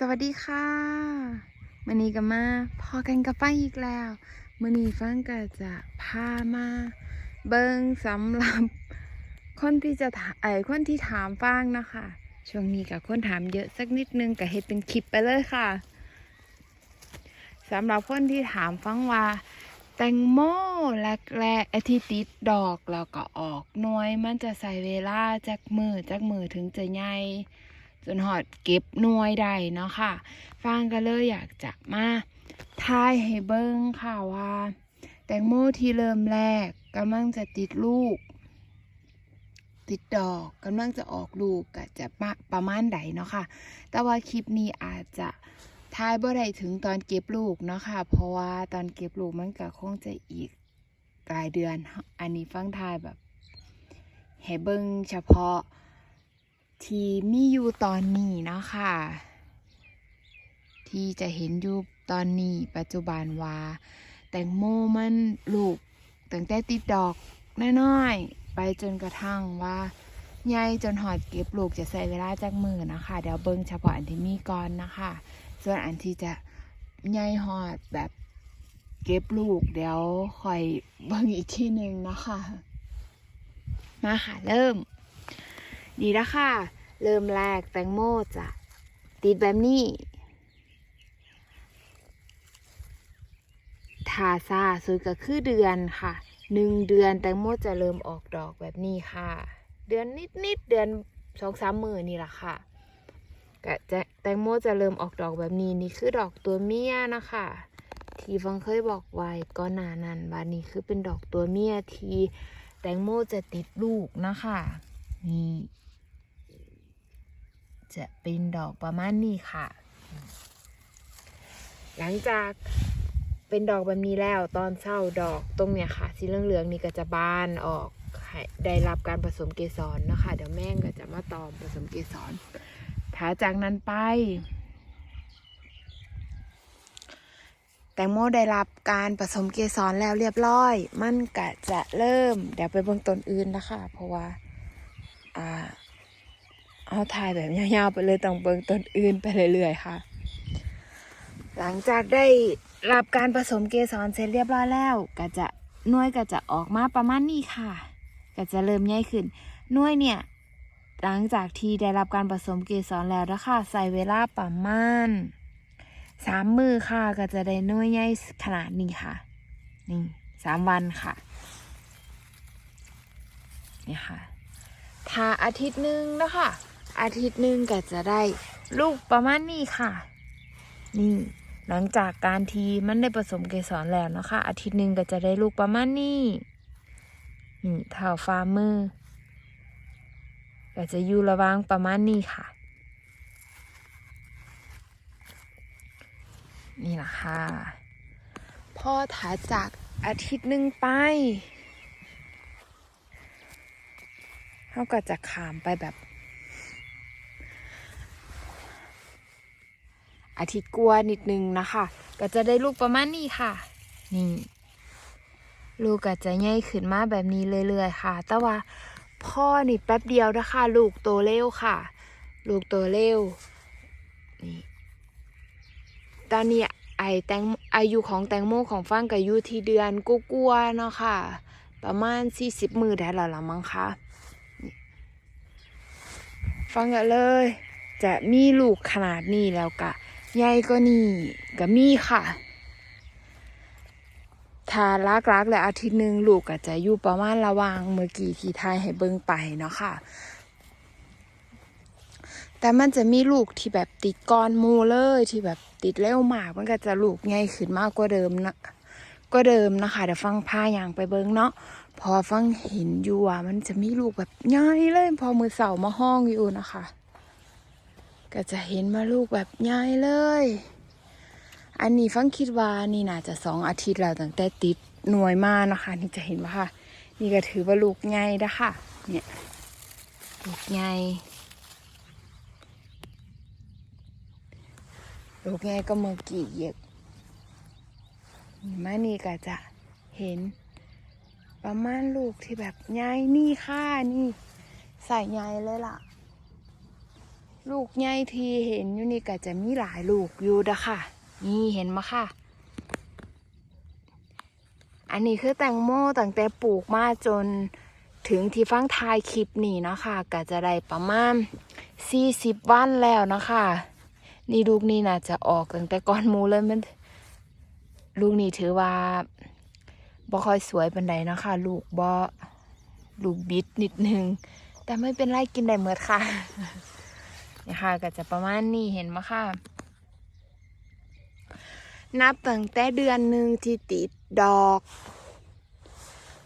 สวัสดีค่ะมันนี้ก็มาพอกันกับฟังอีกแล้วมันนี้ฟังก็จะพามา เบิ้งสำหรับคนที่จะถามไอ้คนที่ถามฟังนะคะ ช่วงนี้กับคนถามเยอะสักนิดนึงก็เฮ็ดเป็นคลิปไปเลยค่ะสำหรับคนที่ถามฟังว่า แตงโมแรกแรกไอที่ติดดอกแล้วก็ออกน่วยมันจะใส่เวลาจากมือจากมือถึงจะใหญ่ จนหอดเก็บหน่วยได้เนาะค่ะ ฟังก็เลยอยากจะมาทายให้เบิ้งค่ะว่า แตงโมที่เริ่มแรกกำลังจะติดลูก ติดดอกกำลังจะออกลูกก็จะประประมาณใดเนาะค่ะ แต่ว่าคลิปนี้อาจจะทายบ่ได้ถึงตอนเก็บลูกเนาะค่ะ เพราะว่าตอนเก็บลูกมันก็คงจะอีกหลายเดือน อันนี้ฟังทายแบบให้เบิ้งเฉพาะ ที่มีอยู่ตอนนี้เนาะค่ะ ที่จะเห็นอยู่ตอนนี้ปัจจุบันว่า แตงโมมันลูกตั้งแต่ติดดอกน้อยๆไปจนกระทั่งว่าใหญ่จนหอดเก็บลูกจะใส่เวลาจากมือนะคะ เดี๋ยวเบิ้งเฉพาะอันที่มีก่อนนะคะ ส่วนอันที่จะใหญ่หอดแบบเก็บลูกเดี๋ยวคอยเบิ้งอีกทีหนึ่งนะคะ มาค่ะเริ่ม ดีแล้วค่ะ เริ่มแรกแตงโมจะติดแบบนี้ทาซาสุดก็คือเดือนค่ะหนึ่งเดือนแตงโมจะเริ่มออกดอกแบบนี้ค่ะ เดือนนิดนิดๆเดือนสองสามมือนี่แหละค่ะก็จะแตงโมจะเริ่มออกดอกแบบนี้นี่คือดอกตัวเมียนะคะที่ฟังเคยบอกไว้ก็นานนันว่านี่คือเป็นดอกตัวเมียที่แตงโมจะติดลูกนะคะนี่ จะเป็นดอกประมาณนี้ค่ะ หลังจากเป็นดอกแบบนี้แล้วตอนเศร้าดอกตรงเนี้ยค่ะสีเหลืองๆนี่ก็จะบานออกได้รับการผสมเกสรนะคะเดี๋ยวแม่งก็จะมาตอมผสมเกสรถ้าจากนั้นไป แตงโมได้รับการผสมเกสรแล้วเรียบร้อย มันก็จะเริ่ม เดี๋ยวไปเบิ่งต้นอื่นนะคะ เพราะว่า อ่า เอาถ่ายแบบยาวๆไปเลยต้องเบิ่งต้นอื่นไปเรื่อยๆค่ะ หลังจากได้รับการผสมเกสรเสร็จเรียบร้อยแล้ว ก็จะน่วยก็จะออกมาประมาณนี้ค่ะ ก็จะเริ่มใหญ่ขึ้นน่วยเนี่ย หลังจากที่ได้รับการผสมเกสรแล้วนะคะใส่เวลาประมาณสามมือค่ะก็จะได้น่วยใหญ่ขนาดนี้ค่ะนี่สามวันค่ะนี่ค่ะถ้าอาทิตย์หนึ่งนะคะ อาทิตย์หนึ่งก็จะได้ลูกประมาณนี้ค่ะ นี่หลังจากการทีมันได้ผสมเกสรแล้วนะคะ อาทิตย์หนึ่งก็จะได้ลูกประมาณนี้นี่เท่าฟาร์มเมือก็จะอยู่ระว่างประมาณนี้ค่ะ นี่แหละค่ะพ่อถัดจากอาทิตย์หนึ่งไปเขาก็จะขามไปแบบ อาทิตย์กลัวนิดนึงนะคะ ก็จะได้ลูกประมาณนี้ค่ะ นี่ลูกก็จะใหญ่ขึ้นมาแบบนี้เรื่อยๆค่ะ แต่ว่าพ่อนี่แป๊บเดียวนะคะ ลูกโตเร็วค่ะ ลูกโตเร็วนี่ตอนนี้ไอแตงอายุของแตงโมของฟังก็อยู่ที่เดือนกลัวๆเนาะค่ะ ประมาณสี่สิบมือได้แล้วละมั้งคะฟังกันเลย จะมีลูกขนาดนี้แล้วกะ ใหญ่ก็นี่ก็มีค่ะ ถ้าลักลักๆและอาทิตย์หนึ่งลูกก็จะอยู่ประมาณระว่างเมื่อกี้ที่ทายให้เบิ่งไปเนาะค่ะ แต่มันจะมีลูกที่แบบติดก้อนมูเลยที่แบบติดเร็วมาก มันก็จะลูกใหญ่ขึ้นมากกว่าเดิมนะก็เดิมนะคะเดี๋ยวฟังพาอย่างไปเบิ่งเนาะพอฟังเห็นอยู่ว่ามันจะมีลูกแบบใหญ่เลย พอมือเสามาห้องอยู่นะคะ ก็จะเห็นมาลูกแบบใหญ่เลย อันนี้ฟังคิดว่านี่น่าจะสองอาทิตย์แล้วตั้งแต่ติดหน่วยมานะคะ นี่จะเห็นว่าค่ะ นี่ก็ถือว่าลูกใหญ่นะคะเนี่ยลูกใหญ่ลูกใหญ่ก็เมื่อกี้เยอะนี่มานี่ก็จะเห็นประมาณลูกที่แบบใหญ่นี่ค่ะนี่ใส่ใหญ่เลยล่ะ ลูกใหญ่ที่เห็นอยู่นี่ก็จะมีหลายลูกอยู่เด้อค่ะ นี่เห็นมาค่ะ อันนี้คือแตงโมตั้งแต่ปลูกมาจนถึงที่ฟังทายคลิปนี่นะคะก็จะได้ประมาณ40วันแล้วนะคะ นี่ลูกนี่น่าจะออกตั้งแต่ก่อนมูเลยมัน ลูกนี่ถือว่าบ่ค่อยสวยปันใดนะคะ ลูกบ่ลูกบิดนิดนึง แต่ไม่เป็นไรกินได้เหมื่อค่ะ นี่ค่ะก็จะประมาณนี้เห็นไหมค่ะ นับตั้งแต่เดือนหนึ่งที่ติดดอก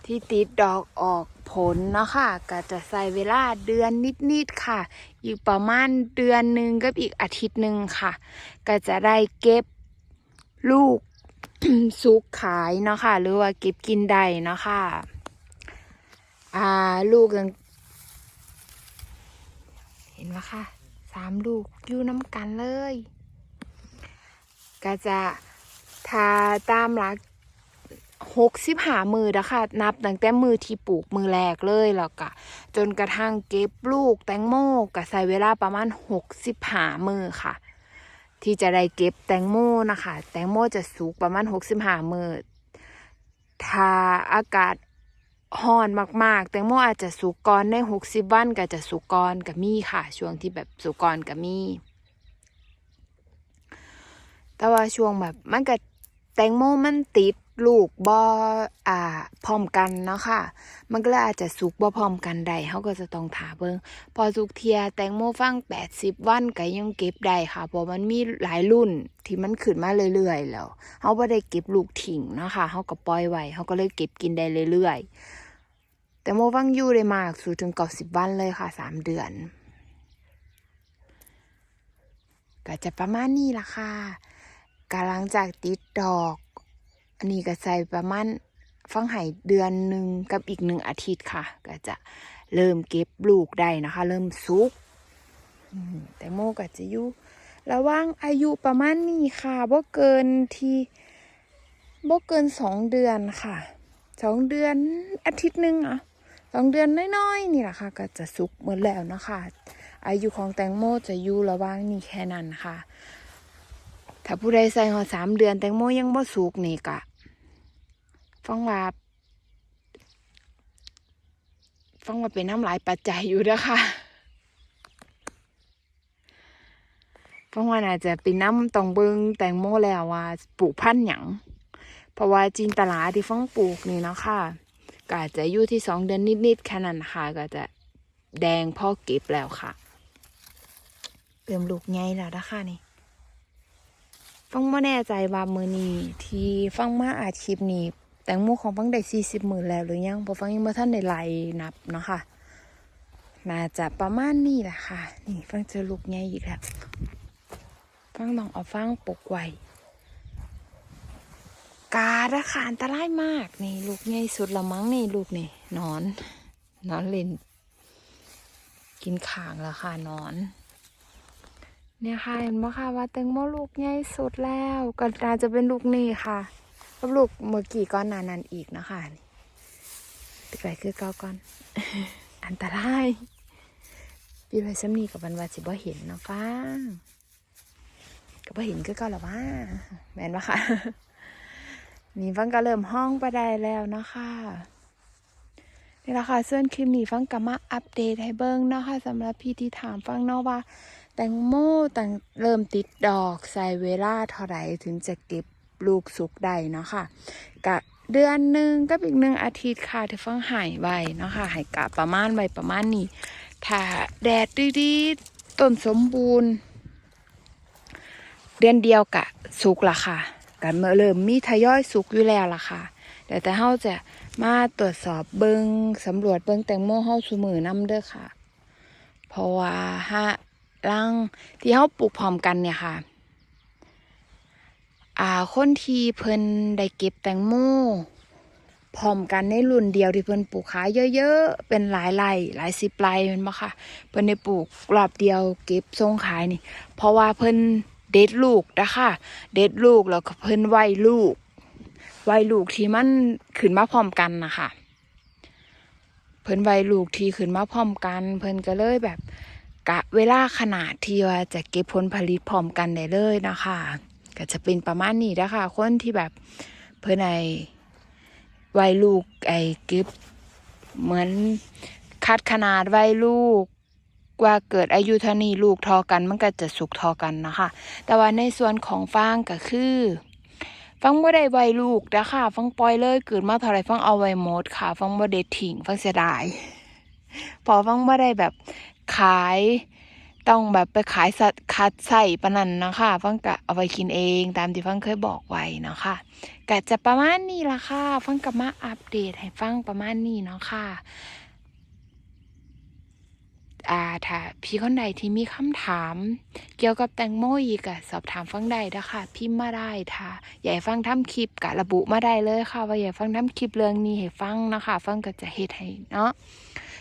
ที่ติดดอกออกผลเนาะค่ะก็จะใส่เวลาเดือนนิดๆค่ะอีกประมาณเดือนหนึ่งกับอีกอาทิตย์หนึ่งค่ะ ก็จะได้เก็บลูกสุกขายเนาะค่ะ หรือว่าเก็บกินได้เนาะค่ะอ่าลูกยังเห็นไหมค่ะ สามลูกอยู่น้ำกันเลย ก็จะทาตามหลักหกสิบหามือนะคะนับตั้งแต่มือที่ปลูกมือแรกเลยแล้วก็จนกระทั่งเก็บลูกแตงโมก็ใส่เวลาประมาณหกสิบหามือค่ะ ที่จะได้เก็บแตงโมนะคะ แตงโมจะสุกประมาณหกสิบหามือถ้าอากาศ ห่อนมากๆ แตงโมอาจจะสุกก่อนในหกสิบวันก็จะสุกก่อนกับมีค่ะ ช่วงที่แบบสุกก่อนกับมี แต่ว่าช่วงแบบมันก็แตงโมมันติด ลูกบ่อ่าพร้อมกันเนาะค่ะ มันก็เลยอาจจะสุกบ่พร้อมกันได้เขาก็จะต้องถาเบิงพอสุกเทียแตงโมฟัง80วันก็ยังเก็บได้ค่ะ เพราะมันมีหลายรุ่นที่มันขึ้นมาเรื่อยๆแล้วเขาบ่ได้เก็บลูกทิ้งเนาะค่ะเขาก็ปล่อยไว้เขาก็เลยเก็บกินได้เรื่อยๆ แต่โมฟังอยู่ได้มากสูงถึง90วันเลยค่ะ3เดือนก็จะประมาณนี้ละค่ะกำลังจากติดดอก อันนี้ก็ใส่ประมาณฟังไห่เดือนหนึ่งกับอีกหนึ่งอาทิตย์ค่ะ ก็จะเริ่มเก็บลูกได้นะคะ เริ่มสุกแต่โมก็จะอยู่ระว่างอายุประมาณนี้ค่ะบ่เกินที่บ่เกินสองเดือนค่ะสองเดือนอาทิตย์หนึ่งอะสองเดือนน้อยๆนี่แหละค่ะ ก็จะสุกหมดแล้วนะคะ อายุของแตงโมจะอยู่ระว่างนี้แค่นั้นค่ะ ถ้าผู้ใดใส่หอสามเดือนแตงโมยังบ่สุกนี่กะ ฟังว่าฟังว่าเป็นน้ำหลายปัจจัยอยู่นะคะฟังว่าน่าจะเป็นน้ำตองเบิงแตงโมแล้วว่าปลูกพันธุ์หยังเพราะว่าจินตลาที่ฟังปลูกนี่เนาะค่ะก็อาจจะอยู่ที่สองเดือนนิดๆแค่นั้นค่ะก็จะแดงพ่อเก็บแล้วค่ะเติมลูกใหญ่แล้วนะคะนี่ ฟังไม่แน่ใจว่ามือนี้ที่ฟังมาอาคลิปนี้แต งโมของฟังได้สี่สิบหมื่นแล้วหรือยังพราะฟังยังไม่ท่านได้ไล่นับเนาะค่ะ น่าจะประมาณนี้แหละค่ะ นี่ฟังจอลูกใหญ่อีกแล้วฟังต้องเอาฟังปกไว้กาดะค่ะอันตรายมากนี่ลูกใหญ่สุดละมั้งนี่ลูกนี่นอน นอนเล่น กินข่างแล้วค่ะนอน เนี่ยค่ะเห็นไหมค่ะว่าแตงโมลูกใหญ่สุดแล้วก็น่าจะเป็นลูกนี่ค่ะ กับลูกเมื่อกี้ก้อนนานันอีกนะคะนี่ปิดไปคือเก้าก้อน อันตรายปีไปซ้ำนี่กับวันวาสิบ่เห็นเนาะฟ้างก็บ่เห็นคือเก้าหรอว่าแมนปะคะนี่ฟังก็เริ่มห้องไปได้แล้วนะคะนี่ละค่ะส่วนคลิปนี้ฟังก็มาอัปเดตให้เบิ้งเนาะคะสำหรับพี่ที่ถามฟังเนาะว่า แตงโมแต่งเริ่มติดดอกใส่เวลาเท่าไหร่ถึงจะเก็บ ลูกสุกได้เนาะค่ะกะเดือนหนึ่งก็อีกหนึ่งอาทิตย์ค่ะที่ฟังหายไว้เนาะค่ะหายกะประมาณไว้ประมาณนี้ ถ้าแดดดีๆต้นสมบูรณ์ เดือนเดียวกะสุกละค่ะกันเมื่อเริ่มมีทยอยสุกอยู่แล้วละค่ะแต่แต่เฮาจะมาตรวจสอบเบิงสำรวจเบิงแตงโมเฮาสมือน้ำเด้อค่ะ เพราะว่าฮะรังที่เขาปลูกพร้อมกันเนี่ยค่ะ อ่าคนที่เพิ่นได้เก็บแตงโมพร้อมกันในรุ่นเดียวที่เพิ่นปลูกขายเยอะๆ เป็นหลายไร่หลายสิบไร่แมันบ่ค่ะ เพิ่นได้ปลูกรอบเดียวเก็บส่งขายนี่ เพราะว่าเพิ่นเด็ดลูกนะคะเด็ดลูกแล้วก็เพิ่นไว้ลูก ไว้ลูกที่มันขึ้นมาพร้อมกันนะคะเพิ่นไว้ลูกที่ขึ้นมาพร้อมกัน เพิ่นก็เลยแบบกะเวลาขนาดที่ว่าจะเก็บผลผลิตพร้อมกันได้เลยนะคะ ก็จะเป็นประมาณนี้นะคะคนที่แบบเพื่อนไอไวลูกไอเก็บเหมือนคัดขนาดไว้ลูกว่าเกิดอายุเท่านี้ลูกทอกันมันก็จะสุกทอกันนะคะ แต่ว่าในส่วนของฟางก็คือฟังบ่ได้ไวลูกนะคะฟังปล่อยเลยเกิดมาเท่าไรฟังเอาไว้หมดค่ะ ฟังบ่ได้ทิ้งฟังเสียดายพอฟังบ่ได้แบบขาย ต้องแบบไปขายสัตว์คัดใส่ปนนันนะคะฟังกะเอาไว้กินเองตามที่ฟังเคยบอกไว้นะคะกะจะประมาณนี้ละค่ะ ฟังกับมาอัปเดตให้ฟังประมาณนี้เนาะค่ะอ่าถ้าพี่คนใดที่มีคำถาม เกี่ยวกับแตงโมอีกอะสอบถามฟังได้นะคะพิมพ์มาได้ถ้าอยากให้ฟังทำคลิปกะระบุมาได้เลยค่ะ ว่าอยากฟังทำคลิปเรื่องนี้ให้ฟังนะคะ ฟังก็จะเฮ็ดให้เนาะ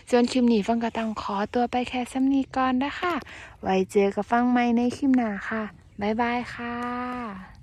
ส่วนคลิปนี้ฟังก็ต้องขอตัวไปแค่ซ้ำนี้ก่อนนะคะไว้เจอกับฟังใหม่ในคลิปหน้าค่ะ บ๊ายบายค่ะ